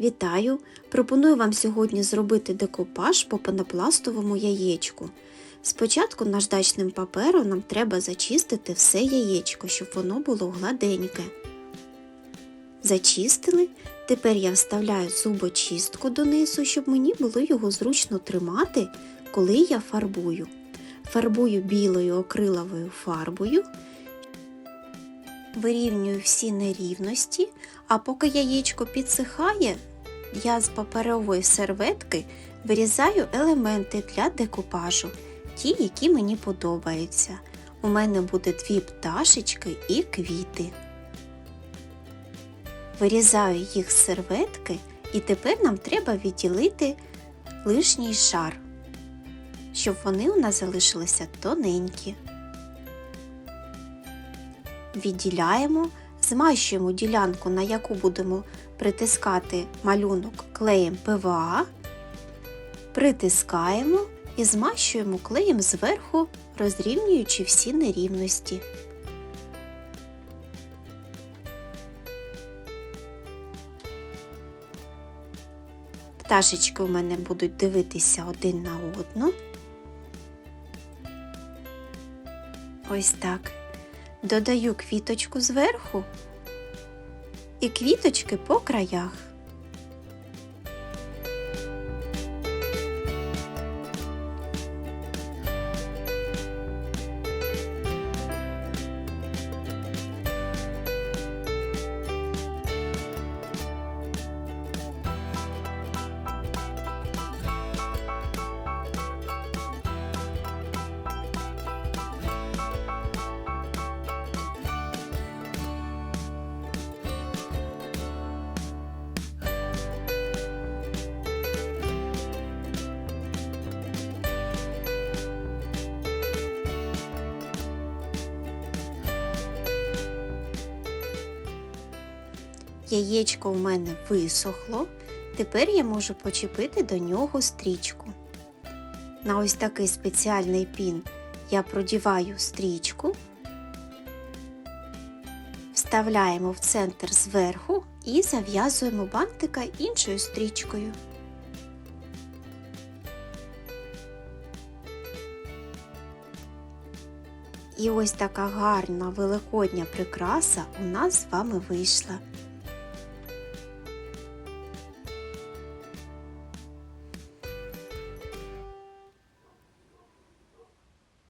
Вітаю! Пропоную вам сьогодні зробити декупаж по пенопластовому яєчку. Спочатку наждачним папером нам треба зачистити все яєчко, щоб воно було гладеньке. Зачистили. Тепер я вставляю зубочистку донизу, щоб мені було його зручно тримати, коли я фарбую. Фарбую білою акриловою фарбою, вирівнюю всі нерівності, а поки яєчко підсихає, я з паперової серветки вирізаю елементи для декупажу, ті, які мені подобаються. У мене буде дві пташечки і квіти. Вирізаю їх з серветки, і тепер нам треба відділити лишній шар, щоб вони у нас залишилися тоненькі. Відділяємо, змащуємо ділянку, на яку будемо притискати малюнок клеєм ПВА, притискаємо і змащуємо клеєм зверху, розрівнюючи всі нерівності. Пташечки у мене будуть дивитися один на одну. Ось так. Додаю квіточку зверху і квіточки по краях. Яєчко у мене висохло. Тепер я можу почепити до нього стрічку. На ось такий спеціальний пін я продіваю стрічку, вставляємо в центр зверху і зав'язуємо бантика іншою стрічкою. І ось така гарна великодня прикраса у нас з вами вийшла.